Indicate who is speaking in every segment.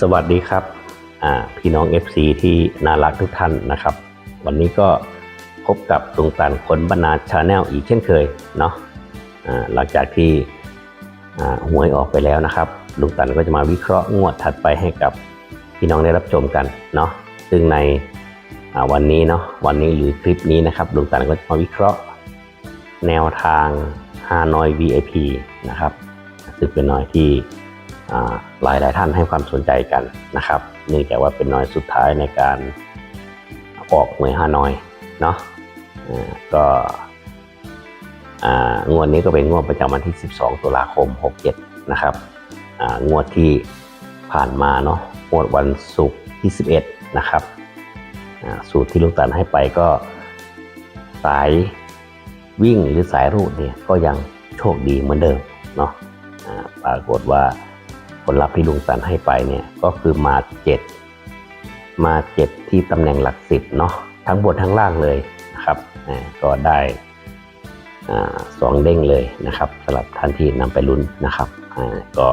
Speaker 1: สวัสดีครับพี่น้อง FC ที่น่ารักทุกท่านนะครับ วันนี้ก็พบกับลุงตันคนบรรณาชาแนลอีกเช่นเคยเนาะอ่าหลังจากที่หวยออกไปแล้วนะครับลุงตันก็จะมาวิเคราะห์งวดถัดไปให้กับพี่น้องได้รับชมกันเนาะซึ่งในวันนี้เนาะวันนี้หรือคลิปนี้นะครับลุงตันก็จะมาวิเคราะห์ แนวทางฮานอย VIP นะครับซึ่งเป็นหน่อยที่ หลายหลายท่านให้ความสนใจกันนะครับเนื่องจากว่าเป็นน่อยสุดท้ายในการออกหน่วยฮาน้อยเนาะก็งวดนี้ก็เป็นงวดประจำวันที่ 12 ตุลาคม 67 นะครับงวดที่ผ่านมาเนาะงวดวันศุกร์ที่ 11 นะครับสูตรที่ลุงตันให้ไปก็สายวิ่งหรือสายรูดเนี่ยก็ยังโชคดีเหมือนเดิมเนาะปรากฏว่า ลลัพธ์ที่ลุงสันให้ไปเนี่ยก็คือมาเจ็ดมาเจ็ดที่ตำแหน่งหลักสิบเนาะทั้งบนทั้งล่างเลยนะครับก็ได้สองเด้งเลยนะครับสำหรับท่านที่นำไปลุ้นนะครับก็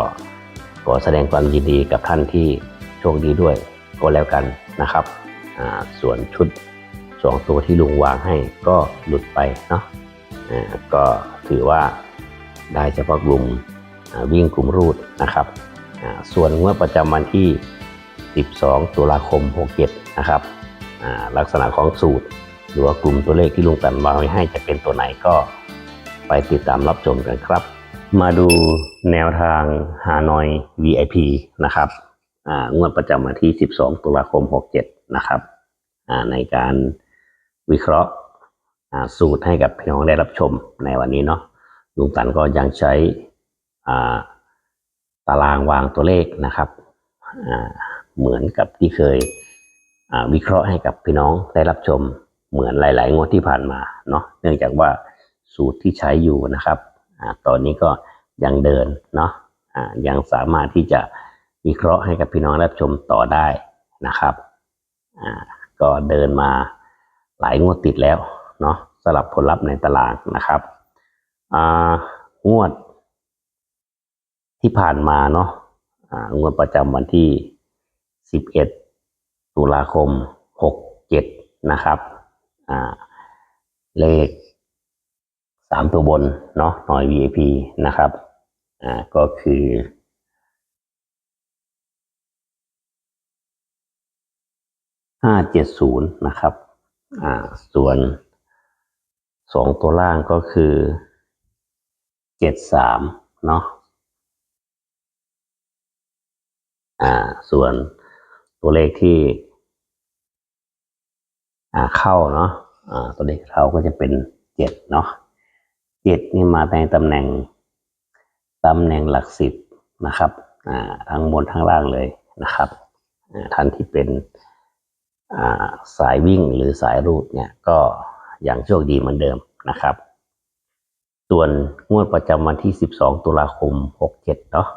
Speaker 1: ขอแสดงความยินดีกับท่านที่โชคดีด้วยก็แล้วกันนะครับส่วนชุดสองตัวที่ลุงวางให้ก็หลุดไปเนาะก็ถือว่าได้เฉพาะกลุ่มวิ่งกลุ่มรูดนะครับ ส่วนงวดประจำวันที่ 12 ตุลาคม 67 นะครับลักษณะของสูตร หรือว่ากลุ่มตัวเลขที่ลุงตันวางไว้ให้จะเป็นตัวไหนก็ไปติดตามรับชมกันครับ มาดูแนวทางฮานอย VIP นะครับงวดประจำวันที่ 12 ตุลาคม 67 นะครับในการวิเคราะห์สูตรให้กับพี่น้องได้รับชมในวันนี้เนาะลุงตันก็ยังใช้ ตารางวางตัวเลขนะครับเหมือนกับที่เคยวิเคราะห์ให้กับพี่น้องได้รับชมเหมือนหลาย ๆ งวดที่ผ่านมาเนาะเนื่องจากว่าสูตรที่ใช้อยู่นะครับอตอนนี้ก็ยังเดินเนาะอ่ายังสามารถที่จะวิเคราะห์ให้กับพี่น้องรับชมต่อได้นะครับก็เดินมาหลายงวดติดแล้วเนาะสลับผลลัพธ์ในตารางนะครับอ่างวด ที่ผ่านมาเนาะอ่างวดประจำวันที่ 11 ตุลาคม 67 นะครับอ่าเลขสามตัวบนเนาะหน่อย VIP นะครับอ่าก็คือห้าเจ็ดศูนย์นะครับ อ่า ส่วนสองตัวล่างก็คือเจ็ดสามเนาะ อ่า ส่วนตัวเลขที่อ่าเข้าเนาะอ่าตัวเลขเข้าก็จะเป็นเจ็ดเนาะเจ็ดนี่มาในตำแหน่งตำแหน่งหลักสิบนะครับอ่าทั้งบนทั้งล่างเลยนะครับอ่าท่านที่เป็นอ่าสายวิ่งหรือสายรูดเนี่ยก็อยังโชคดีเหมือนเดิมนะครับ ส่วนงวดประจำวันที่ 12 ตุลาคม 67 เนาะอ่า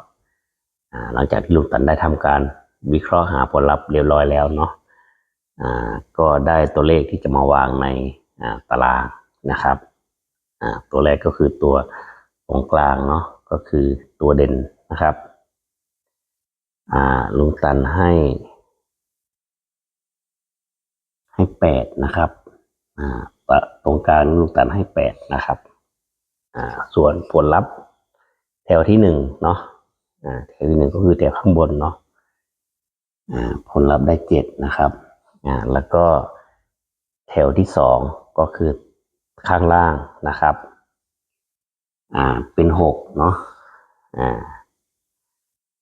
Speaker 1: หลังจากที่ลุงตันได้ทำการวิเคราะห์หาผลลัพธ์เรียบร้อยแล้วเนาะก็ได้ตัวเลขที่จะมาวางในตารางนะครับ ตัวแรกก็คือตัวตรงกลางเนาะก็คือตัวเด่นนะครับลุงตันให้ ให้แปดนะครับตรงกลางลูกตันให้แปดนะครับส่วนผลลัพธ์แถวที่หนึ่งเนาะ แถวที่หนึ่งก็คือแถวข้างบนเนาะผลลัพธ์ได้เจ็ดนะครับแล้วก็แถวที่สองก็คือข้างล่างนะครับเป็นหกเนาะ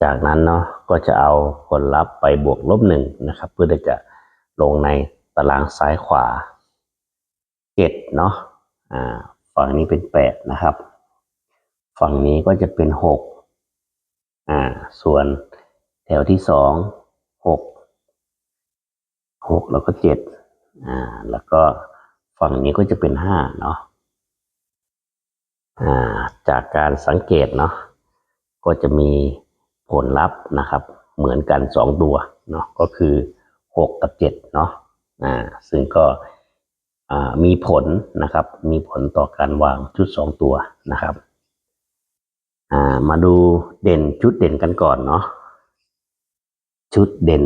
Speaker 1: จากนั้นเนาะก็จะเอาผลลัพธ์ไปบวกลบหนึ่งนะครับ เพื่อที่จะลงในตารางซ้ายขวาเจ็ดเนาะฝั่งนี้เป็นแปดนะครับ ฝั่งนี้ก็จะเป็นหก อ่า ส่วนแถวที่สองหกหกแล้วก็เจ็ดอ่า แล้วก็ฝั่งนี้ก็จะเป็นห้าเนาะอ่า จากการสังเกตเนาะก็จะมีผลลัพธ์นะครับ เหมือนกันสองตัวเนาะก็คือหกกับเจ็ดเนาะอ่า ซึ่งก็อ่ามีผลนะครับ มีผลต่อการวางชุดสองตัวนะครับ อ่ามาดูเด่นชุดเด่นกันก่อนเนาะชุดเด่น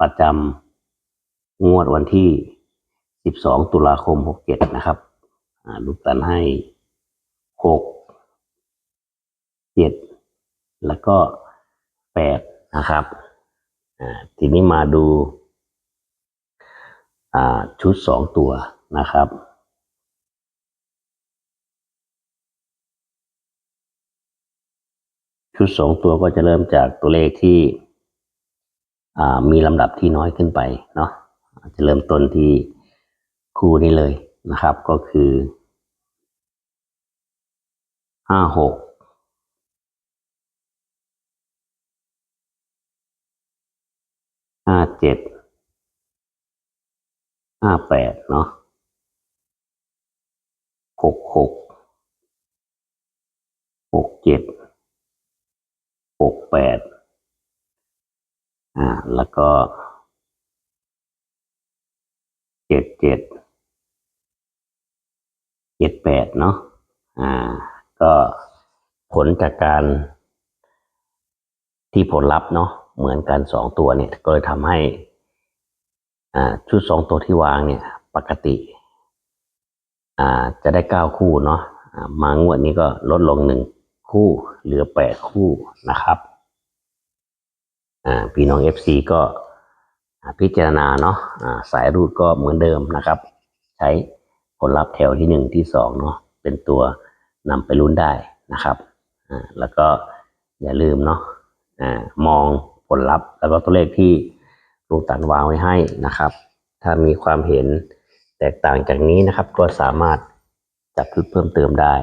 Speaker 1: ประจำงวดวันที่ 12 ตุลาคม 67 นะครับอ่าลูกตันให้ 6 7 แล้วก็ 8 นะครับทีนี้มาดูาชุดสองตัวนะครับ ชุดสองตัวก็จะเริ่มจากตัวเลขที่มีลำดับที่น้อยขึ้นไปเนาะจะเริ่มต้นที่คู่นี้เลยนะครับ ก็คือห้าหกห้าเจ็ดห้าแปดเนาะหกหกหกเจ็ด หกแปดอ่า แล้วก็เจ็ดเจ็ดเจ็ดแปดเนาะอ่า ก็ผลจากการที่ผลลัพธ์เนาะเหมือนกันสองตัวเนี่ยก็เลยทำให้ อ่า ชุดสองตัวที่วางเนี่ย ปกติ อ่า จะได้เก้าคู่เนาะมางวดนี้ก็ลดลงหนึ่ง คู่เหลือแปดคู่นะครับอ่าพี่น้องเอฟซีก็พิจารณาเนาะอ่าสายรูดก็เหมือนเดิมนะครับ ใช้ผลลัพธ์แถวที่หนึ่งที่สองเนาะเป็นตัวนำไปลุ้นได้นะครับอ่าแล้วก็อย่าลืมเนาะอ่ามองผลลัพธ์ แล้วก็ตัวเลขที่ลุงตันวางไว้ให้นะครับ ถ้ามีความเห็นแตกต่างจากนี้นะครับ ก็สามารถจับชุดเพิ่มเติมได้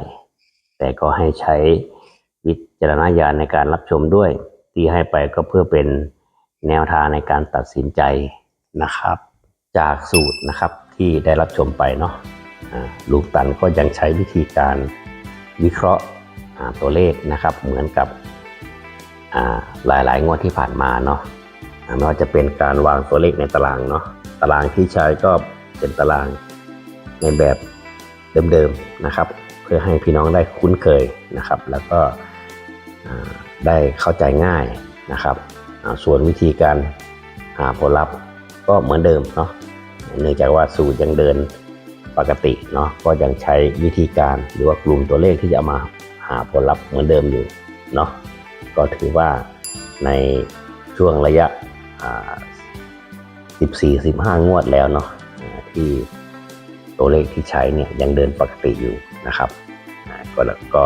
Speaker 1: แต่ก็ให้ใช้ วิจารณญาณในการรับชมด้วย ที่ให้ไปก็เพื่อเป็นแนวทางในการตัดสินใจนะครับ จากสูตรนะครับที่ได้รับชมไปเนาะลูกตันก็ยังใช้วิธีการวิเคราะห์ตัวเลขนะครับ เหมือนกับอ่าหลายๆงวดที่ผ่านมาเนาะไม่ว่าจะเป็นการวางตัวเลขในตารางเนาะตารางที่ใช้ก็เป็นตารางในแบบเดิมๆนะครับ เพื่อให้พี่น้องได้คุ้นเคยนะครับ แล้วก็ ได้เข้าใจง่ายนะครับ ส่วนวิธีการหาผลลัพธ์ก็เหมือนเดิมเนาะเนื่องจากว่าสูตรยังเดินปกติเนาะก็ยังใช้วิธีการหรือว่ากลุ่มตัวเลขที่จะมาหาผลลัพธ์เหมือนเดิมอยู่เนาะก็ถือว่าในช่วงระยะ 14-15 งวดแล้วเนาะที่ตัวเลขที่ใช้เนี่ยยังเดินปกติอยู่นะครับก็แล้วก็